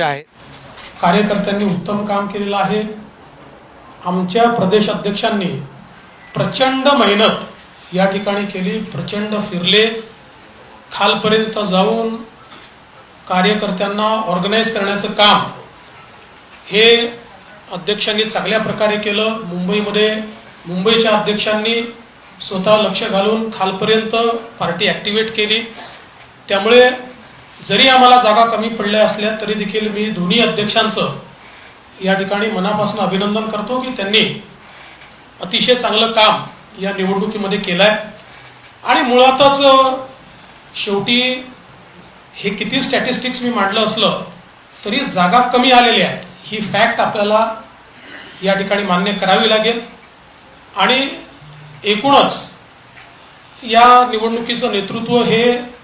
अपेक्षा आहे कार्यकर्त्यांनी उत्तम काम केलेलं आहे. आमच्या प्रदेश अध्यक्षांनी प्रचंड मेहनत या ठिकाणी केली प्रचंड फिरले. खालपर्यंत जाऊन कार्यकर्त्यांना ऑर्गनाईज करण्याचं काम हे अध्यक्षांनी चांगल्या प्रकारे केलं. मुंबईमध्ये मुंबईच्या अध्यक्षांनी स्वतः लक्ष घालून खालपर्यंत पार्टी ॲक्टिवेट केली. त्यामुळे जरी आम्हाला जागा कमी पडल्या असल्या तरी देखील मी दोन्ही अध्यक्षांचं या ठिकाणी मनापासून अभिनंदन करतो की त्यांनी अतिशय चांगलं काम या निवडणुकीमध्ये केलं आहे आणि मुळातच शेवटी हे किती स्टॅटिस्टिक्स मी मांडलं असलं तरी जागा कमी आलेल्या आहेत. ही फॅक्ट आपल्याला या ठिकाणी मान्य करावी लागेल. आणि एकूणच या निवडणुकीचं नेतृत्व हे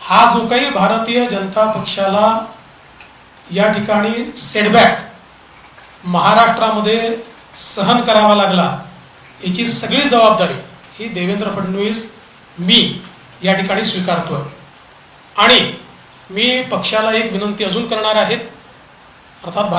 हा जो काही भारतीय जनता पक्षाला या ठिकाणी सेटबॅक महाराष्ट्रामध्ये सहन करावा लागला याची सगळी जबाबदारी ही देवेंद्र फडणवीस मी या ठिकाणी स्वीकारतोय. आणि मी पक्षाला एक विनंती अजून करणार आहे अर्थात